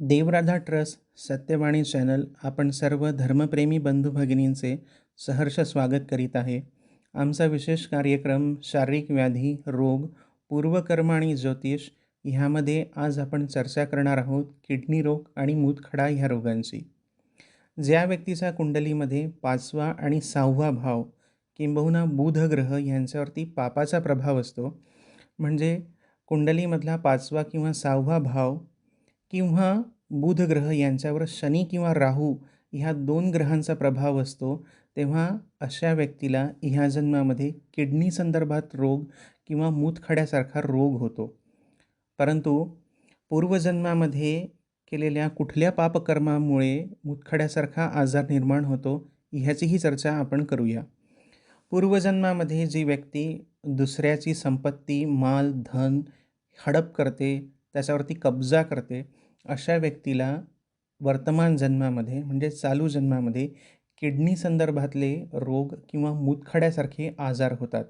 देवराधा trust Satyavani channel आपण सर्व धर्मप्रेमी बंधू भगिनींचे सहर्ष स्वागत करीत आहे. आमचा विशेष कार्यक्रम शारीरिक व्याधी रोग पूर्वकर्म आणि ज्योतिष ह्यामध्ये आज आपण चर्चा करणार आहोत किडनी रोग आणि मूतखडा ह्या रोगांची. ज्या व्यक्तीचा कुंडलीमध्ये पाचवा आणि सहावा भाव किंबहुना बुध ग्रह यांच्यावरती पापाचा प्रभाव असतो म्हणजे कुंडलीमधला पाचवा किंवा सहावा भाव किंवा बुध ग्रह यांच्यावर शनी किंवा राहू ह्या दोन ग्रहांचा प्रभाव असतो तेव्हा अशा व्यक्तीला ह्या जन्मामध्ये किडनी संदर्भात रोग किंवा मूतखड्यासारखा रोग होतो. परंतु पूर्वजन्मामध्ये केलेल्या कुठल्या पापकर्मामुळे मूतखड्यासारखा आजार निर्माण होतो ह्याचीही चर्चा आपण करूया. पूर्वजन्मामध्ये जी व्यक्ती दुसऱ्याची संपत्ती माल धन हडप करते त्याच्यावरती कब्जा करते अशा व्यक्तीला वर्तमान जन्मामध्ये म्हणजे चालू जन्मामध्ये किडनी संदर्भातले रोग किंवा मूतखड्यासारखे आजार होतात.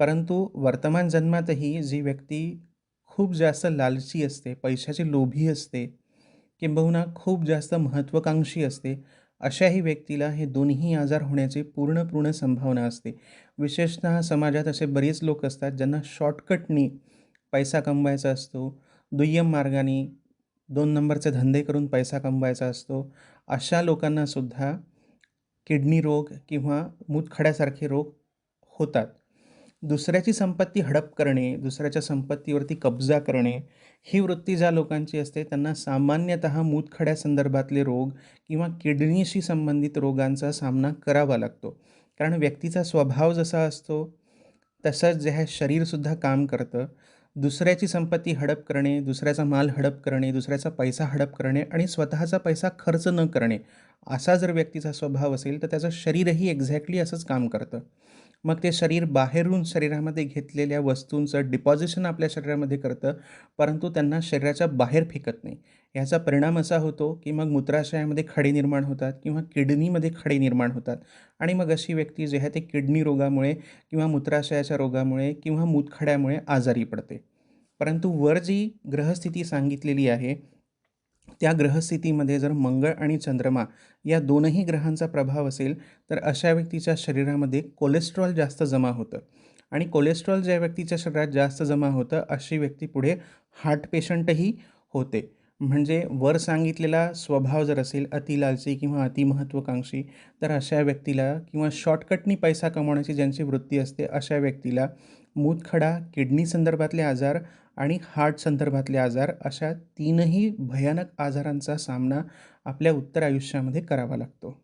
परंतु वर्तमान जन्मातही जी व्यक्ती खूप जास्त लालची असते पैशाची लोभी असते किंबहुना खूप जास्त महत्त्वाकांक्षी असते अशाही व्यक्तीला हे दोन्ही आजार होण्याची पूर्ण पूर्ण संभावना असते. विशेषतः समाजात असे बरेच लोक असतात ज्यांना शॉर्टकटनी पैसा कमवायचा असतो दुय्यम मार्गाने दोन नंबरचे धंदे करून पैसा कमवायचा असतो. अशा लोकांनासुद्धा किडनी रोग किंवा मूतखड्यासारखे रोग होतात. दुसऱ्याची संपत्ती हडप करणे दुसऱ्याच्या संपत्तीवरती कब्जा करणे ही वृत्ती ज्या लोकांची असते त्यांना सामान्यतः मूतखड्यासंदर्भातले रोग किंवा किडनीशी संबंधित रोगांचा सामना करावा लागतो. कारण व्यक्तीचा स्वभाव जसा असतो तसंच जे आहे शरीरसुद्धा काम करतं. दुसऱ्याची संपत्ती हडप करणे दुसऱ्याचा माल हडप करणे दुसऱ्याचा पैसा हडप करणे आणि स्वतःचा पैसा खर्च न करणे असा जर व्यक्तीचा स्वभाव असेल तर त्याचं शरीरही एक्झॅक्टली असंच काम करतं. मग ते शरीर बाहेरून शरीरामध्ये घेतलेल्या वस्तूंचं डिपॉझिशन आपल्या शरीरामध्ये करतं परंतु त्यांना शरीराच्या बाहेर फेकत नाही. याचा परिणाम असा होतो की मग मूत्राशयामध्ये खडे निर्माण होतात किंवा किडनीमध्ये खडे निर्माण होतात. आणि मग अशी व्यक्ती जे आहे ते किडनी रोगामुळे किंवा मूत्राशयाच्या रोगामुळे किंवा मूतखड्यामुळे आजारी पडते. परंतु वर जी ग्रहस्थिती सांगितलेली आहे त्या ग्रहस्थितीमध्ये जर मंगळ आणि चंद्रमा या दोनही ग्रहांचा प्रभाव असेल तर अशा व्यक्तीच्या शरीरामध्ये कोलेस्ट्रॉल जास्त जमा होतं. आणि कोलेस्ट्रॉल ज्या व्यक्तीच्या शरीरात जास्त जमा होतं अशी व्यक्ती पुढे हार्ट पेशंटही होते. म्हणजे वर सांगितलेला स्वभाव जर असेल अतिलालची किंवा अतिमहत्त्वाकांक्षी तर अशा व्यक्तीला किंवा शॉर्टकटनी पैसा कमवण्याची ज्यांची वृत्ती असते अशा व्यक्तीला मूतखडा किडनी संदर्भातले आजार आणि हार्ट संदर्भातले आजार अशा तीनही भयानक आजारांचा सामना आपल्या उत्तर आयुष्यामध्ये करावा लागतो.